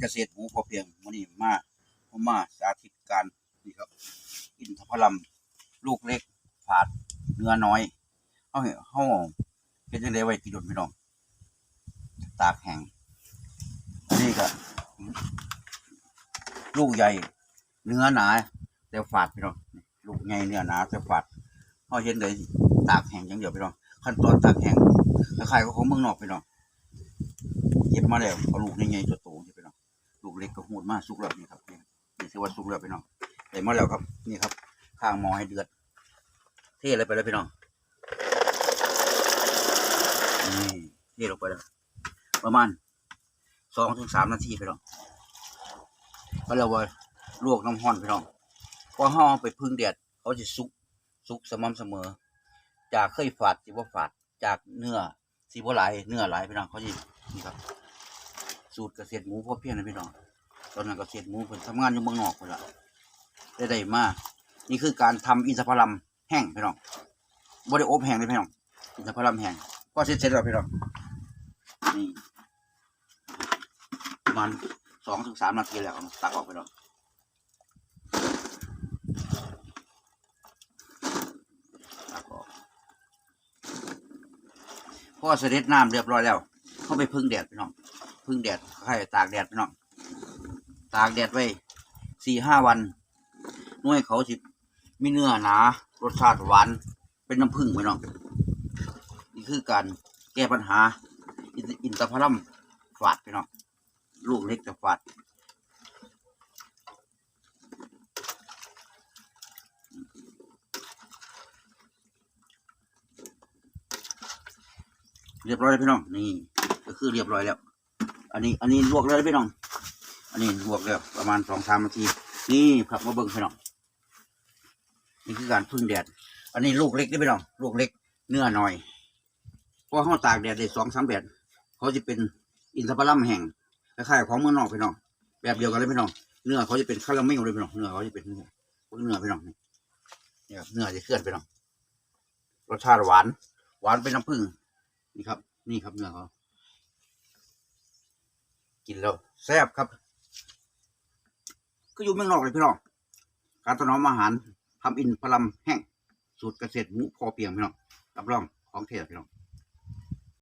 เกษตรหมูพอเพียงมื้อนี้มาผมมาสาธิตการนี่ครับ อินทผลัมลูกเล็กผาดเนื้อน้อยเฮาเฮ็ดเฮาเฮ็ดจังได๋ไว้กินดนพี่น้องตากแห้งนนี้ก็ลูกใหญ่เนื้อหนาแต่ฝาดพี่น้องลูกใหญ่เนื้อหนาแต่ฝาดเฮาเฮ็ดได้ตากแห้งอย่างเดียวพี่น้องขั้นตอนตากแห้งคล้ายๆกับของเมืองนอกพี่น้องเก็บมาแล้วเอาลูกใหญ่ๆ กเล็กก็หูดมากสุกแล้วนี่ครับนี่นี่ถือว่าสุกแล้วไปน้องใส่มาแล้วครับ นี่ครับ ข้างหม้อให้เดือด เทเลยไปเลยพี่น้องนี่เทลงไปแล้วประมาณสองถึงสามนาทีไปน้องก็แล้วว่าลวกน้ำห้อนพี่น้องพอห่อไปพึ่งแดดเขาจะสุกสุกสม่ำเสมอ จากเคยฝาดสิบ่ฝาดจากเนื้อสิบ่หลายเนื้อหลายพี่น้องเขาจะนี่ครับ สูตรเกษตรหมูพอเพี้ยงนะพี่น้อง ตอนนั้นก็เกษตรหมูเพิ่นทำงานอยู่เมืองนอกคนละได้ได้มานี่คือการทำอินทผลัมแห้งพี่น้องบ่ได้อบแห้งเลยพี่น้องอินทผลัมแห้งก็เสร็จเสร็จแล้วพี่น้องนี่ประมาณสองถึงสามนาทีแล้วเอามาตักออกไปน้องตักออกพอเสด็จน้ำเรียบร้อยแล้ว เข้าไปพึ่งแดดพี่น้องพึ่งแดดให้ตากแดดพี่น้อง ตากแดดไว้สี่ห้าวันน่วยเขาสิมีเนื้อหนารสชาติหวานเป็นน้ำผึ้งพี่น้องนี่คือการแก้ปัญหา อินอินทผลัมฝาดพี่น้องลูกเล็กแต่ฝาดเรียบร้อยแล้วพี่น้อง นี่ ก็คือเรียบร้อยแล้ว อันนี้ อันนี้ลวกแล้วพี่น้อง อันนี้ลวกแล้วประมาณสองสามนาที นี่ครับมาเบิ่งพี่น้องนี่คือการพึ่งแดด อันนี้ลูกเล็กนี่พี่น้องลูกเล็ก เนื้อหน่อยเพราะเขาตากแดดได้สองสามแดดเขาจะเป็นอินทผลัมแห้งคล้ายๆของเมืองนอกพี่น้องแบบเดียวกันเลยพี่น้องเนื้อเขาจะเป็นคาราเมลเลยพี่น้องเนื้อเขาจะเป็นเนื้อพวกเนื้อพี่น้องนี่นี่ครับเนื้อจะเคลื่อนพี่น้องรสชาติหวาน หวานเป็นน้ำผึ้งนี่ครับ นี่ครับเนื้อเขากินแล้วแซ่บครับ ก็อยู่เมืองนอกเลยพี่น้องการถนอมอาหารทำอินพลัมแห้งสูตรเกษตรหมูพอเพียงพี่น้องรับรองของเทศพี่น้อง